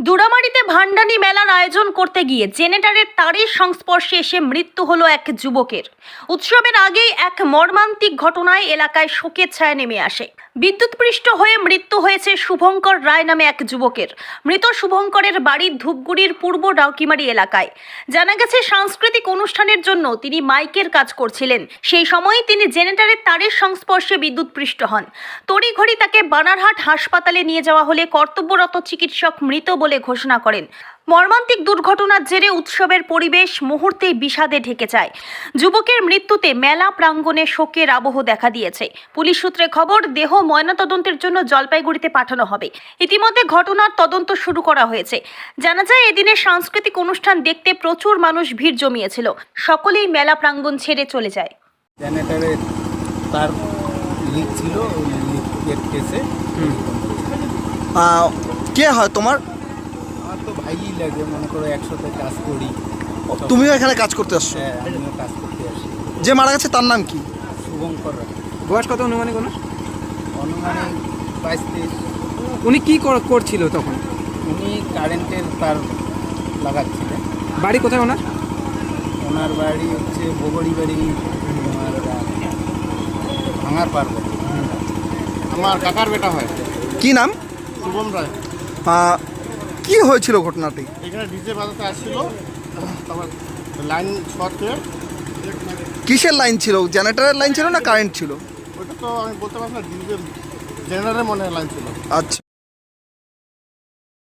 দুরামারিতে ভান্ডানি মেলার আয়োজন করতে গিয়ে জেনেটারের তারের সংস্পর্শে এসে মৃত্যু হলো এক যুবকের। উৎসবের আগেই এক মর্মান্তিক ঘটনায় এলাকায় শোকের ছায়া নেমে আসে। বিদ্যুৎপৃষ্ট হয়ে মৃত্যু হয়েছে শুভঙ্কর রায় নামে এক যুবকের। মৃত শুভঙ্করের বাড়ি ধূপগুড়ির পূর্ব ডাউকিমারি এলাকায়। জানা গেছে, সাংস্কৃতিক অনুষ্ঠানের জন্য তিনি মাইকের কাজ করছিলেন। সেই সময়ই তিনি জেনারেটরের তারের সংস্পর্শে বিদ্যুৎপৃষ্ট হন। তড়িঘড়ি তাকে বানারহাট হাসপাতালে নিয়ে যাওয়া হলে কর্তব্যরত চিকিৎসক মৃত বলে ঘোষণা করেন। মর্মান্তিক দুর্ঘটনার জেরে উৎসবের পরিবেশ মুহূর্তে বিষাদে ঢেকে যায়। যুবকের মৃত্যুতে মেলা প্রাঙ্গণে শোকের আবহ দেখা দিয়েছে। পুলিশ সূত্রে খবর দেহ ময়নাতদন্তের জন্য জলপাইগুড়িতে পাঠানো হবে। ইতিমধ্যে ঘটনার তদন্ত শুরু করা হয়েছে। জানা যায় এদিনের সাংস্কৃতিক অনুষ্ঠান দেখতে প্রচুর মানুষ ভিড় জমিয়েছিল। সকলেই মেলা প্রাঙ্গণ ছেড়ে চলে যায়। জেনারেটারে তার লিক ছিল ওই কেসে কে হয় তোমার? আমার লাগে মনে করো একসাথে কাজ করি। তুমিও এখানে কাজ করতে আসছো? হ্যাঁ আমিও কাজ করতে আসি। যে মারা গেছে তার নাম কি? শুভঙ্কর রায়। বয়স কত অনুমানিক ওনার? অনুমানিক বাইশ তেইশ। উনি কি কর- করছিল তখন? উনি কারেন্টের তার লাগাচ্ছিলেন। বাড়ি কোথায় ওনার? ওনার বাড়ি হচ্ছে বগড়ি বাড়ি তোমার ভাঙার পার্বত আমার কাকার বেটা হয়। কি নাম? শুভম রায়। কি হয়েছিল ঘটনাটি? এখানে ডিজে বাজাতে আসছিল। তারপর লাইন শর্ট। কিসের লাইন ছিল? জেনারেটরের লাইন ছিল না কারেন্ট ছিল? ওটা তো আমি বলতে পারছি না ডিজে জেনারেটরের মনে হয় লাইন ছিল। আচ্ছা।